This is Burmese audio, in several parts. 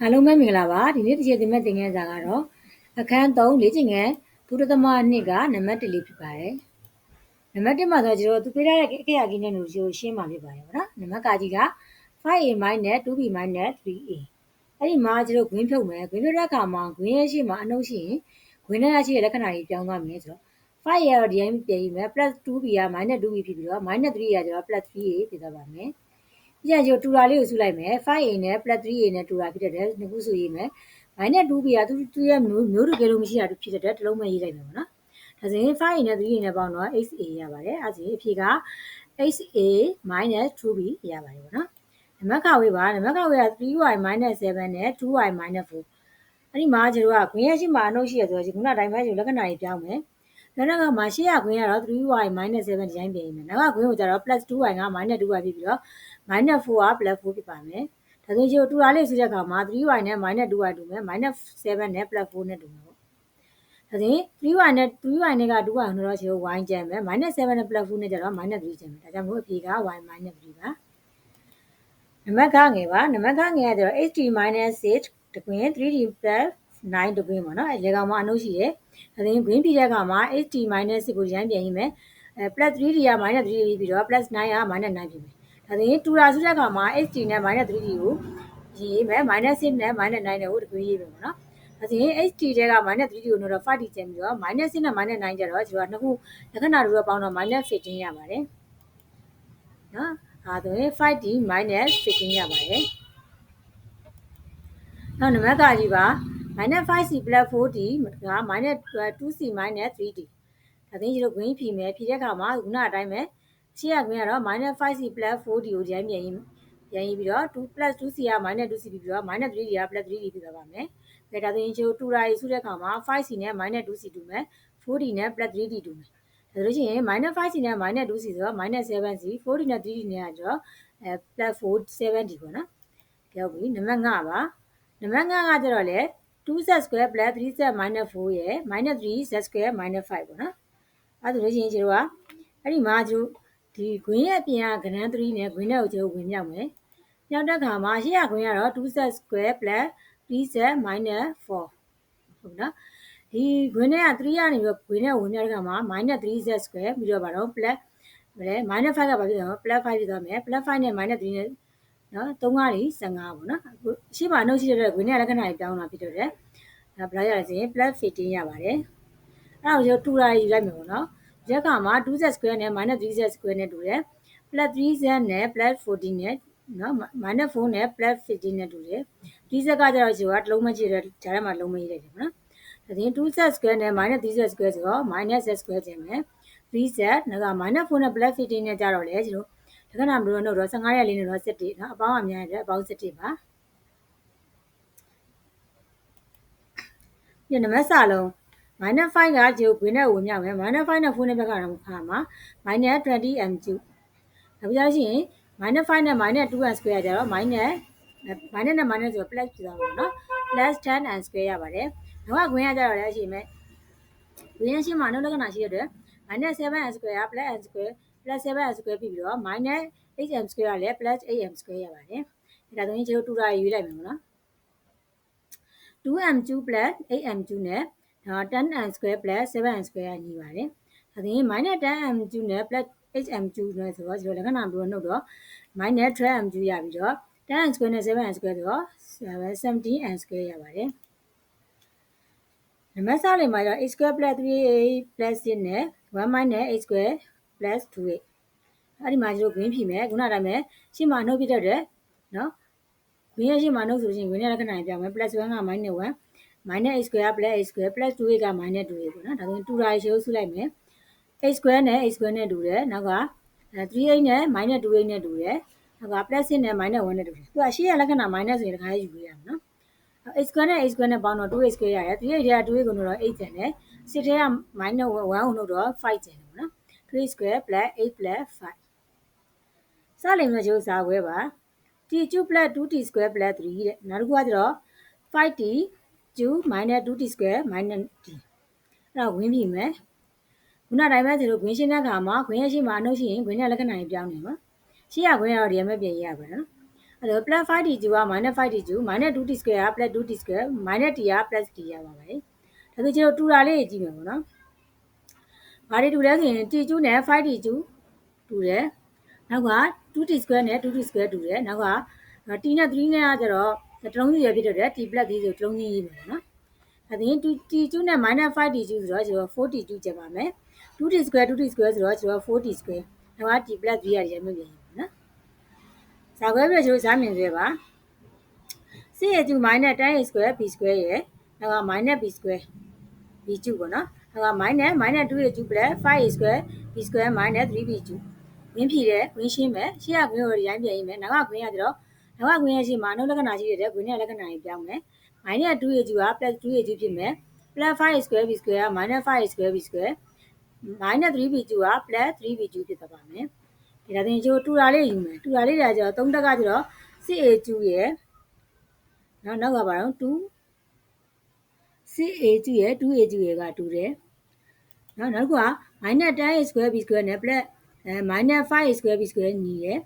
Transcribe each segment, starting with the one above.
အားလုံးပဲမင်္ဂလာပါဒီနေ့တစ်ချက်သင်မဲ့သင်ခန်းစာကတော့အခန်း3လေ့ကျင့်ခန်းဒုတိယသမနှစ်ကနံပါတ်1လေးဖြစ်ပါတယ်နံပါတ်1မှာဆိုကျွန်တော်သူပေးထားတဲ့အခရာကြီးနဲ့လို့ရှင်းမှာဖြစ်ပါတယ်ဗောနော်နံပါတ်ကကြီးက 5a 2b 3a အဲ့ဒီမှာကျွန်တော်ဂွင်းဖြုတ်မယ်ဂွင်းဖြုတ်တဲ့အခါမှာဂွင်းရဲ့ရှေ့မှာအနှုတ်ရှိရင်ဂွင်းနဲ့ရရှိတဲ့လက္ခဏာကြီးပြောင်းသွားမယ်ဆိုတော့5ရတော့ဒီတိုင်းပြင်ပြီးမယ် +2b က -2b ဖြစ်ပြီးတော့ -3 ရကျတော့ +3a ဖြစ်သွားပါမယ်။ ပြန်ကျတူတာလေးကိုစုလိုက်မယ် 5a နဲ့ +3a နဲ့တူတာဖြစ်တဲ့နှစ်ခုစုရေးမယ်။ -2b ကသူသူရဲ့မျိုးမျိုးတူကလေးမရှိတာဖြစ်တဲ့တစ်လုံးပဲရေးလိုက်မယ်ပေါ့နော်။ဒါဆိုရင် 5a နဲ့ 3a နဲ့ပေါင်းတော့ 8a ရပါတယ်။အဲဒါဆိုရင်အဖြေက 8a 2b ရပါတယ်ပေါ့နော်။နံပါတ်ခါဝေးပါနံပါတ်ခါဝေးက 3y 7နဲ့ 2y 4အဲ့ဒီမှာကျတို့ကခွင့်ရရှိမှာအနှုတ်ရှိရဆိုတော့ခုနတိုင်းပဲကျလက္ခဏာကြီးပြောင်းမယ်။ နောက်နောက်ကမှာရှေ့ရခွင်းကတော့ 3y 7ဒီတိုင်းပြင်မယ်နောက်ကခွင်းကိုကျတော့ +2y က -2y ဖြစ်ပြီးတော့ -4 က +4 ဖြစ်ပါမယ်ဒါဆိုရင်တူတာလေးဆိုတဲ့အခါမှာ 3y နဲ့ -2y တူမယ် -7 နဲ့ +4 နဲ့တူမယ်ပေါ့ဒါဆိုရင် 3y နဲ့ 3y နဲ့က 2y ဟိုတော့ရှိ y ကျန်မယ် -7 နဲ့ +4 နဲ့ကျတော့ -3 ကျန်မယ်ဒါကြောင့်မို့အဖြေက y 3ပါနံပါတ်ခငယ်ပါနံပါတ်ခငယ်ကကျတော့ ht 6တကွင်း 3d 9တကွင်းပေါ့နော်အဲလေကောင်မှာအနှုတ်ရှိတယ် ဒါဆိုရင် green ပြည်တဲ့အခါမှာ ht 6ကိုရမ်းပြန်ရေးမယ်အဲ +3d က -3d ပြီးတော့ +9 က -9 ဖြစ်မယ်ဒါဆိုရင်တူတာစုတဲ့အခါမှာ ht နဲ့ -3d ကိုရေးမယ် -6 နဲ့ -9 နဲ့ကိုတကွင်းရေးမယ်ပေါ့နော်ဒါဆိုရင် ht တဲက -3d ကိုတော့ 5d ကျန်ပြီးတော့ -6 နဲ့ -9 ကျတော့ကျွန်တော်နှစ်ခုလက္ခဏာတို့တော့ပေါင်းတော့ -15 ရပါတယ်နော်အဲဒါဆိုရင် 5d -15 ရပါတယ်နောက်နံပါတ်ကကြီးပါ -5c + 4d က -2c - 3d ဒါသိရင်တို့ green ဖြီမယ်ဖြီတဲ့အခါမှာခုနအတိုင်းပဲရှေ့က green ကတော့ -5c + 4d ကိုဒီတိုင်းပြန်ရေးပြန်ရေးပြီးတော့2 2c က -2c ပြီးတော့ -3d က +3d ဖြစ်သွားပါမယ်။ဒါဒါဆိုရင်ကျိုးတူတာရေးစုတဲ့အခါမှာ 5c နဲ့ -2c တူမယ် 4d နဲ့ +3d တူမယ်။ဒါဆိုလို့ရှိရင် -5c နဲ့ -2c ဆိုတော့ -7c 4d နဲ့ 3d နဲ့ကကျတော့အဲ +4 7d ပေါ့နော်။ကြောက်ပြီနံပါတ်5ပါ။နံပါတ်5ကကျတော့လေ 2z square plus 3z minus 4ရယ် minus 3z square minus 5ပေါ့နော်အဲ့ဒါလို့ရှိရင်ကျတော့အဲ့ဒီမှာကျတော့ဒီ green ရဲ့အပြင်ကကဏ္ဍ3နဲ့ green နဲ့ကိုကျတော့ဝင်မြောက်မယ်မြောက်တဲ့ခါမှာရှေ့က green ကတော့ 2z square plus 3z minus 4ဟုတ်နော်ဒီ green နဲ့က3ကနေပြီး green နဲ့ဝင်မြောက်တဲ့ခါမှာ minus 3z square ပြီးတော့ဗါတော့ plus ဗလဲ minus 5ကဘာဖြစ်လဲ plus 5ဖြစ်သွားမယ် plus 5နဲ့ minus 3နဲ့ နော်3ကားကြီး15ပေါ့နော်အခုရှေ့မှာနှုတ်ရှိတဲ့ဂွင်းနဲ့လက္ခဏာကြီးပြောင်းလာဖြစ်တော့တယ်ဒါဘယ်လောက်ရလဲဆိုရင် plus 15ရပါတယ်အဲ့ဒါကိုကျွန်တော်တူတာယူလိုက်မယ်ပေါ့နော်ဒီကမှာ 2z square နဲ့ -3z square နဲ့တူတယ် plus 3z နဲ့ plus 14နဲ့နော် minus 4နဲ့ plus 15နဲ့တူတယ် 3z ကကျတော့ကျွန်တော်ကတစ်လုံးမကြည့်တဲ့ဂျာထဲမှာလုံးမရေးလိုက်တယ်ပေါ့နော်ဒါပြင် 2z square နဲ့ -3z square ဆိုတော့ -z square ကျင်မယ် 3z နောက်က -4 နဲ့ plus 15နဲ့ကြတော့လေကျွန်တော် လက္ခဏာမလို့တော့တော့15ရက်လေးနဲ့တော့17เนาะအပေါင်းအများရဲ့အပေါင်း17ပါညနမစလုံး minus 5ကဂျိုဂွင်းနဲ့ဝင်မြောက်မယ် minus 5နဲ့4နဲ့ဘက်ကတော့ခါမှာ minus 20 m cube နောက်ပြီးတော့ရှိရင် minus 5နဲ့ minus 2m square ကြတော့ minus minus နဲ့ minus ဆိုတော့ plus ဖြစ်သွားမှာเนาะ plus 10m square ရပါတယ်နောက်ကဂွင်းကကြတော့လည်းရှိမယ်ဂွင်းရရှိမှာနှုတ်လက္ခဏာရှိရတဲ့ minus 7m square plus m square plus 7m square ပြီးပြီးတော့ minus 8m square ကလည်း plus 8m square ရပါတယ်။ဒါဆိုရင်ကျွန်တော်တူတာရွေးလိုက်မယ်နော်။ 2m2 plus 8m2 နဲ့ 10m square plus 7m square ညီပါတယ်။ဒါဆိုရင် minus 10m2 နဲ့ plus 8m2 နဲ့ဆိုတော့ကျွန်တော်လက္ခဏာပြောနှုတ်တော့ minus 12m2 ရပြီးတော့ 10m square နဲ့ 7m square ဆိုတော့ 17m square ရပါတယ်။နံပါတ်စလေးမှာကျတော့ x square plus 3a plus 6နဲ့1 minus x square plus 2a အဲ့ဒီမှာကျတို့ green ဖြီမယ်ခုနတိုင်းပဲရှင်းမှာနှုတ်ပြတတ်တယ်နော် green ရဲ့ရှင်းမှာနှုတ်ဆိုရှင် green ရဲ့လက္ခဏာပြောင်းမယ် plus 1က minus 1 minus a square plus a square plus 2a က minus 2a ပေါ့နော်ဒါဆိုရင်တူတာရေရှုပ်စုလိုက်မယ် a square နဲ့ a square နဲ့တူတယ်နောက်က 3a နဲ့ minus 2a နဲ့တူတယ်နောက်က plus 6နဲ့ minus 1နဲ့တူတယ်သူကရှေ့ရလက္ခဏာ minus ဆိုရင်တခါယူရမှာနော် a square နဲ့ a square နဲ့ပေါင်းတော့ 2a square ရတယ် 3a ထဲက 2a ကိုနှုတ်တော့8ကျန်တယ်6ထဲက minus 1ကိုနှုတ်တော့5ကျန်တယ်ပေါ့နော် 3 square plus 8 plus 5စလိမ်မဲ့ကျိုးစာခွဲပါ t ကျူ plus 2t square plus 3တဲ့နောက်တစ်ခုကကျတော့ 5t ကျူ minus 2t square minus t အဲ့ဒါဝင်ပြီမယ်ခုနတိုင်းပဲကျတို့ခွင်းရှင်းတဲ့အခါမှာခွင်းရရှိမှာအနှုတ်ရှိရင်ခွင်းရလက္ခဏာကြီးပြောင်းနေမှာရှေ့ရခွင်းရတော့ဒီမဲ့ပြင်ရပါနော်အဲ့တော့ plus 5d က minus 5d ကျူ minus 2d square က plus 2d square minus d က plus d ရပါပါတယ်ဒါဆိုကျွန်တော်တူတာလေးကြည့်မယ်ပေါ့နော် ဘာတွေတူလဲဆိုရင် t ကျူနဲ့ 5d ကျူတူတယ်နောက်က 2d square နဲ့ 2d square တူတယ်နောက်က t နဲ့ 3နဲ့ကကျတော့တစ်လုံးစီရဖြစ်တဲ့ t plus 3ဆိုတစ်လုံးစီရေးမယ်နော်အဲ့ဒါရင် t ကျူနဲ့ minus 5d ကျူဆိုတော့ကျွန်တော် 4d ကျူကျက်ပါမယ် 2d square 2d square ဆိုတော့ကျွန်တော် 4d square နောက်က t plus 3ရတယ်မြင်မြင်နော်ဇာခွဲပြကျွန်တော်ဇာမြင်စေပါစစ်ရကျူ minus 10a square b square ရယ်နောက်က minus b square b ကျူပေါ့နော်နော က်က minus minus 2a ကျူ plus 5a square b square minus 3b ကျူဝင်းဖြည့်တယ်ဝင်းရှင်းမယ်ရှေ့ကခွင်းကိုရိုင်းပြန်ရေးမယ်နောက်ကခွင်းကကျတော့နောက်ကခွင်းရဲ့ရှေ့မှာအနုလက္ခဏာရှိတဲ့ခွင်းရဲ့လက္ခဏာကြီးပြောင်းမယ် minus 2a ကျူက plus 2a ကျူဖြစ်မယ် plus 5a square b square က minus 5a square b square minus 3b ကျူက plus 3b ကျူဖြစ်သွားပါမယ်ဒီဒါတင်ကျိုးတူတာလေးယူမယ်တူတာလေးတွေကကျတော့3တက်ကကျတော့ 6a ကျူရယ်နော်နောက်ကပါတော့ 2 6a ကျူရယ် 2a ကျူရယ်ကတူတယ် နော်နောက်က minus 10a square b square နဲ့ plus အဲ minus 5a square b square ညီရယ်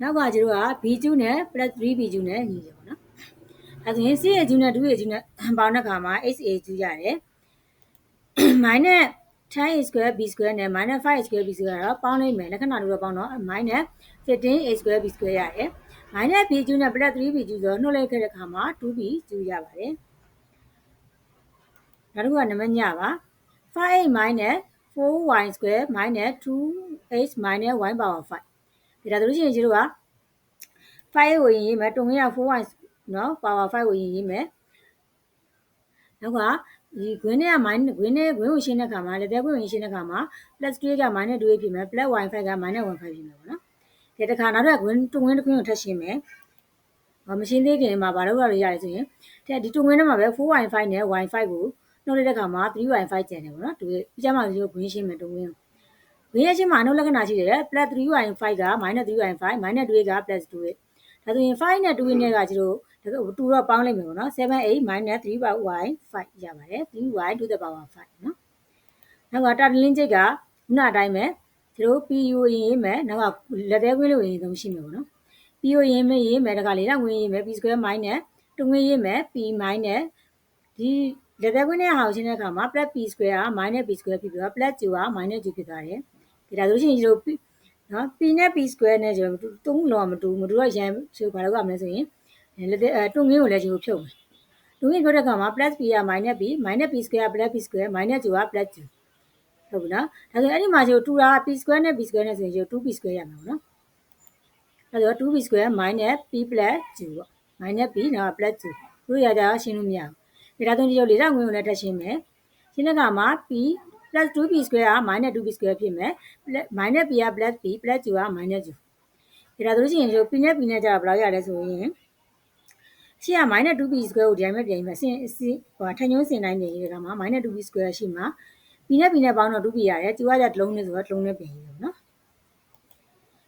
နောက်ကကျတော့ b ကျူနဲ့ plus 3b ကျူနဲ့ညီတယ်ပေါ့နော်အဲဆိုရင် 6a ကျူနဲ့ 2a ကျူနဲ့ပေါင်းတဲ့အခါမှာ 8a ကျူရတယ် minus 10a square b square နဲ့ minus 5a square b square ကတော့ပေါင်းလိုက်မယ်လက္ခဏာတို့တော့ပေါင်းတော့ minus 15a square b square ရတယ် minus b ကျူနဲ့ plus 3b ကျူဆိုတော့နှုတ်လိုက်ခဲ့တဲ့အခါမှာ 2b ကျူရပါတယ်နောက်တစ်ခုကနံပါတ်ညပါ 5a minus 4y square minus 2h minus y power 5ဒါဒါဆိုလို့ရှိရင်ကျတို့က5ကိုရင်ရေးမယ်တုံးရ 4y နော် power 5ကိုရင်ရေးမယ်နောက်ကဒီ green နဲ့က minus green နဲ့ green ကိုရှင်းတဲ့အခါမှာလက်သေး green ကိုရှင်းတဲ့အခါမှာ plus 2က minus 2ဖြစ်မယ် plus y5 က minus 1 5ဖြစ်မယ်ပေါ့နော်ဒီတစ်ခါနောက်ထပ် green တုံးဝင်းတစ်ခုကိုထပ်ရှင်းမယ်ဘာမရှင်းသေးခင်မှာဘာလို့ရရရလဲဆိုရင်ဒီတုံးဝင်းထဲမှာပဲ 4y5 နဲ့ y5 ကို နှုတ်လိုက်တဲ့အခါမှာ 3y5 ကျန်တယ်ပေါ့နော်ဒီပြကြမှာဒီလို green ရှင်းမယ်တုံးဝင်းဝင်းရချင်းမှာအနှုတ်လက္ခဏာရှိတယ် plus 3y5 က minus 3y5 minus 2က plus 2ဒါဆိုရင်5နဲ့2နဲ့ကကျတော့တူတော့ပေါင်းလိုက်မယ်ပေါ့နော်7 8 minus 3y 5ရပါတယ် 3y to the power 5နော်နောက်ကတာတလင်းချိတ်ကခုနအတိုင်းပဲကျတို့ PU ရင်ရေးမယ်နောက်ကလက်သေးခွင်းလို့ရင်သုံးရှိမယ်ပေါ့နော် PU ရင်မရေးမယ်တခါလေတော့ဝင်ရေးမယ် P square minus တူငွေရေးမယ် P minus ဒီ လက်သေးခွင်းနဲ့ဟာကိုရှင်းတဲ့အခါမှာ plus P square က minus P square ဖြစ်ပြီးတော့ plus Q က minus Q ဖြစ်သွားတယ်ဒီဒါဆိုလို့ရှိရင်ကျတို့နော် P နဲ့ P square နဲ့ကျတော့တုံးလောမတူမတူတော့ရန်ဆိုဘာလို့ကမလဲဆိုရင်လက်သေးတုံးငင်းကိုလည်းကျတို့ဖြုတ်မယ်တုံးငင်းဖြုတ်တဲ့အခါမှာ plus P က minus P minus P square plus P square minus Q က plus Q ဟုတ်ပြီနော်ဒါဆိုအဲ့ဒီမှာကျတို့တူတာ P square နဲ့ P square နဲ့ဆိုရင်ကျတို့ 2P square ရမှာပေါ့နော်အဲ့တော့ 2P square minus P plus Q ပေါ့ minus P နောက် plus Q တို့ရကြရှင်းလို့မရဘူး ဒါဆိုရင်ကျတို့လေးတော့ငွေကိုလည်းထပ်ရှင်းမယ်ရှင်းတဲ့အခါမှာ P plus 2p square က minus 2p square ဖြစ်မယ် minus p က plus p plus q က minus q ဒါဆိုလို့ရှိရင်ဒီ p နဲ့ p နဲ့ကြာဘယ်လောက်ရလဲဆိုရင်ရှေ့က minus 2p square ကိုဒီတိုင်းပဲပြင်မယ်ဆင်ဟိုထညုံးစင်တိုင်းပြင်ရေးကမှာ minus 2p square ရှိမှာ p နဲ့ p နဲ့ပေါင်းတော့ 2p ရတယ် q ကကြတစ်လုံးနဲ့ဆိုတော့တစ်လုံးနဲ့ပြင်ရေးပေါ့နော်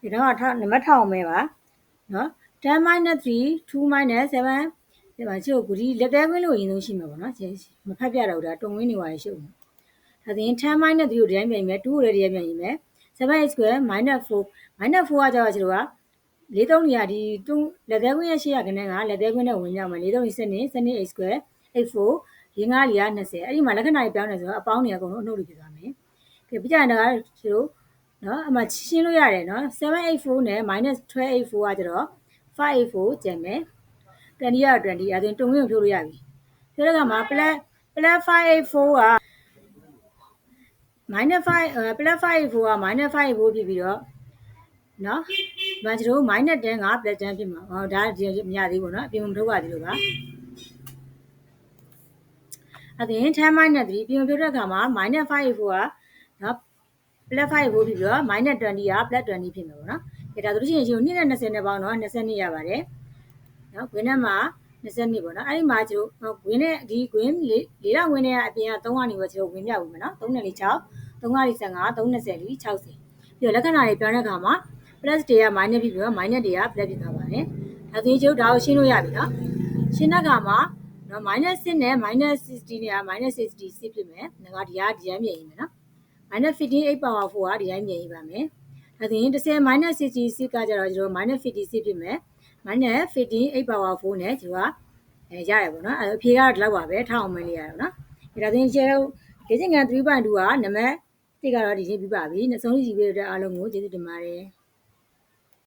ဒီတော့ထားနံပါတ်ထောင်မဲပါနော်10 minus 3 2 minus 7 ဒီမှာကျုပ်ကဒီလက်သေးခွင်းလို့ရင်ဆုံးရှိမှာပေါ့နော်မဖတ်ပြတော့ဒါတုံဝင်းနေပါရရှုပ်မှာဒါဆိုရင်10 minus 3ကိုဒီတိုင်းပြန်မယ်2ကိုလည်းဒီတိုင်းပြန်ရေးမယ်7 square minus 4 minus 4ကကြောက်ကျတော့လေးသုံးနေရဒီတူလက်သေးခွင်းရဲ့ရှေ့ရခနဲ့ကလက်သေးခွင်းနဲ့ဝင်ကြမယ်လေးသုံးစနစ်စနစ် x square x4 ရင်းကားလီက20အဲ့ဒီမှာလက္ခဏာကြီးပြောင်းနေဆိုတော့အပေါင်းတွေအကုန်လုံးအနှုတ်တွေဖြစ်သွားမယ်။ဒီပြကြတာကကျတို့နော်အမှရှင်းလို့ရတယ်နော်784နဲ့ -1284 ကကျတော့584ကျန်မယ်။ 20ရ20အဲဒါတုံးဝင်ဖြိုးလို့ရပြီ။ဆိုတော့ကမှာ plus plus 584က minus 5 plus 5 4က minus 5 4ဖြစ်ပြီးတော့နော်။ဒါကျတို့ minus 10က plus 10ဖြစ်မှာ။ဟောဒါဒီမရသေးဘူးနော်။အပြင်မထုတ်ရသေးလို့ပါ။အဲ့ဒါရင်10 minus 3ပြင်ပြတဲ့အခါမှာ minus 5 4ကနော် plus 5 4ဖြစ်ပြီးတော့ minus 20က plus 20ဖြစ်မှာပေါ့နော်။ဒါဒါဆိုလို့ရှိရင်ရှင်2နဲ့20နဲ့ပေါင်းတော့20ရပါတယ်။ နော်။ဝင်းထဲမှာ20နှစ်ပေါ့နော်အဲ့ဒီမှာကျတို့ဝင်းနဲ့ဒီဝင်းလေးလေးတော့ဝင်းနဲ့အပြင်က3ကနေပဲကျတို့ဝင်းပြဘူးမယ်နော်3နဲ့6 3ကလေး15 320လေး60ပြီးတော့လက္ခဏာတွေပြောင်းတဲ့အခါမှာ plus တွေက minus ဖြစ်ပြီးတော့ minus တွေက plus ဖြစ်သွားပါတယ်ဒါဆိုရင်ကျတို့ဒါကိုရှင်းလို့ရပြီနော်ရှင်းတဲ့အခါမှာနော် minus 6နဲ့ minus 60နဲ့ minus 66ဖြစ်မယ်ငါဒီကဒီတိုင်းပြင်ရင်းမယ်နော် minus 15 8 power 4ကဒီတိုင်းပြင်ရင်းပါမယ်ဒါဆိုရင်10 minus 66ကကျတော့ကျတို့ minus 56ဖြစ်မယ် minus 15 8 power 4နဲ့ဒီကအဲရတယ်ပေါ့နော်အဲအဖြေကတော့ဒီလောက်ပါပဲထားအောင်မလေးရတော့နော်ဒါသင်ရှယ်လေ့ကျင့်ခန်း3.2ကနံပါတ်1ကတော့ဒီချင်းပြပါပြီနောက်ဆုံးကြည့်ပေးတဲ့အားလုံးကိုကျေးဇူးတင်ပါတယ်